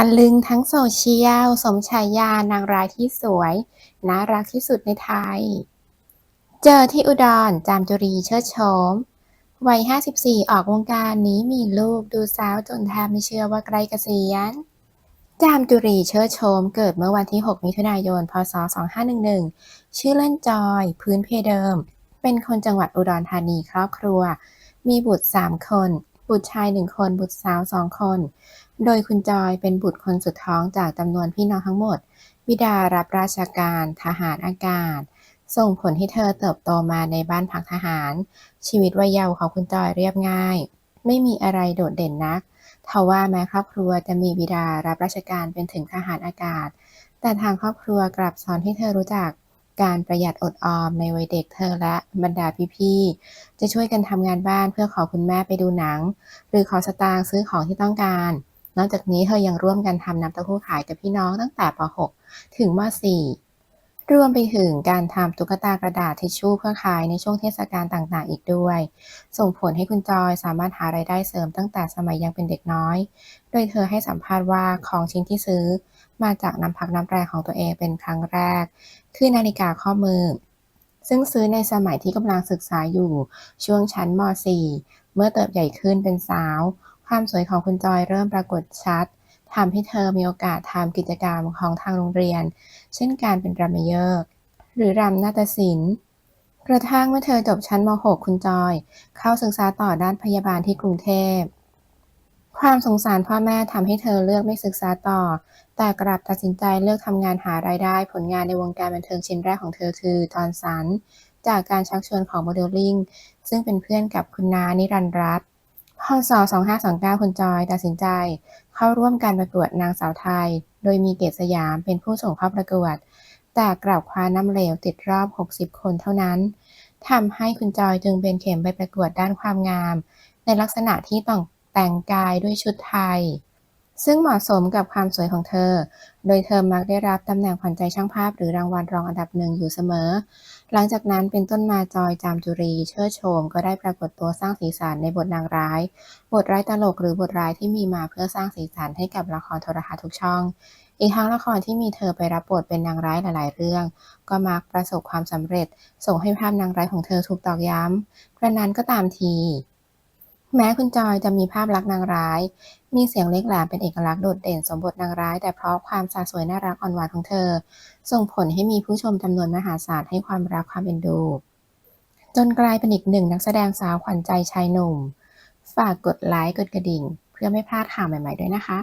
ะลึงทั้งโซเชียล สมฉายานางร้ายที่สวย น่ารักที่สุดในไทย เจอที่อุดร จามจุรีเชิดโฉม วัย 54 ออกวงการนี้มีลูกดูสาวจนแทบไม่เชื่อว่าใกล้เกษียณจามจุรีเชิดโฉมเกิดเมื่อวันที่ 6 มิถุนายน พศ 2511 ชื่อเล่นจอย พื้นเพเดิม เป็นคนจังหวัดอุดรธานีครอบครัว มีบุตร 3 คน บุตรชาย1คนบุตรสาว2คน โดยคุณจอยเป็นบุตรคนสุดท้องจากจำนวนพี่น้องทั้งหมด บิดารับราชการทหารอากาศ ส่งผลให้เธอเติบโตมาในบ้านพักทหาร ชีวิตวัยเยาว์ของคุณจอยเรียบง่าย ไม่มีอะไรโดดเด่นนักทว่าแม้ครอบครัวจะมีบิดารับราชการเป็นถึงทหารอากาศ แต่ทางครอบครัวกลับสอนให้เธอรู้จัก การประหยัดอดออมในวัยเด็กเธอและบรรดาพี่ๆ จะช่วยกันทำงานบ้านเพื่อขอคุณแม่ไปดูหนัง หรือขอสตางค์ซื้อของที่ต้องการ นอกจากนี้เธอยังร่วมกันทำน้ำเต้าหู้ขายกับพี่น้องตั้งแต่ป .6 ถึงม .4 รวมไปถึงการทำตุ๊กตากระดาษทิชชู่เพื่อขายในช่วงเทศกาลต่างๆ อีกด้วย ส่งผลให้คุณจอยสามารถหารายได้เสริมตั้งแต่สมัยยังเป็นเด็กน้อย โดยเธอให้สัมภาษณ์ว่าของชิ้นที่ซื้อ มาจากน้ำพักน้ำแรงของตัวเองเป็นครั้งแรก คือนาฬิกาข้อมือ ซึ่งซื้อในสมัยที่กำลังศึกษาอยู่ช่วงชั้นม .4 เมื่อเติบใหญ่ขึ้นเป็นสาว ความสวยของคุณจอยเริ่มปรากฏชัด ทำให้เธอมีโอกาสทำกิจกรรมของทางโรงเรียน เช่นการเป็นรัมเมเยอร์หรือรำนาฏศิลป์ กระทั่งเมื่อเธอจบชั้นม .6 คุณจอย เข้าศึกษาต่อด้านพยาบาลที่กรุงเทพ ความสงสารพ่อแม่ทำให้เธอเลือกไม่ศึกษาต่อ แต่กลับตัดสินใจเลือกทำงานหารายได้ผลงานในวงการบันเทิงชิ้นแรกของเธอคือจอห์นสัน จากการชักชวนของโมเดลลิ่งซึ่งเป็นเพื่อนกับคุณน้านิรันดร์รัตน์ พศ 2529 คุณจอยตัดสินใจ เข้าร่วมการประกวดนางสาวไทย โดยมีเกศสยามเป็นผู้ส่งเข้าประกวด แต่กลับคว้าน้ำเหลวติดรอบ 60 คนเท่านั้นทำให้คุณจอยจึงเป็นเข็มไปประกวดด้านความงาม ในลักษณะที่ต้องแต่งกายด้วยชุดไทย ซึ่งเหมาะสมกับความสวยของเธอ โดยเธอมักได้รับตำแหน่งขวัญใจช่างภาพหรือรางวัลรองอันดับหนึ่งอยู่เสมอ หลังจากนั้นเป็นต้นมาจอยจามจุรี เชิดโฉมก็ได้ปรากฏตัวสร้างสีสันในบทนางร้าย บทร้ายตลกหรือบทร้ายที่มีมาเพื่อสร้างสีสันให้กับละครโทรทัศน์ทุกช่อง อีกทั้งละครที่มีเธอไปรับบทเป็นนางร้ายหลาย ๆ เรื่อง ก็มักประสบความสำเร็จ ส่งให้ภาพนางร้ายของเธอถูกตอกย้ำกระนั้นก็ตามที แม้คุณจอยจะมีภาพลักษณ์นางร้าย มีเสียงเล็กแหลมเป็นเอกลักษณ์โดดเด่นสมบทนางร้าย แต่เพราะความสาสวยน่ารักอ่อนหวานของเธอ ส่งผลให้มีผู้ชมจำนวนมหาศาลให้ความรักความเอ็นดู จนกลายเป็นอีกหนึ่งนักแสดงสาวขวัญใจชายหนุ่ม ฝากกดไลค์กดกระดิ่ง เพื่อไม่พลาดข่าวใหม่ ๆ ด้วยนะคะ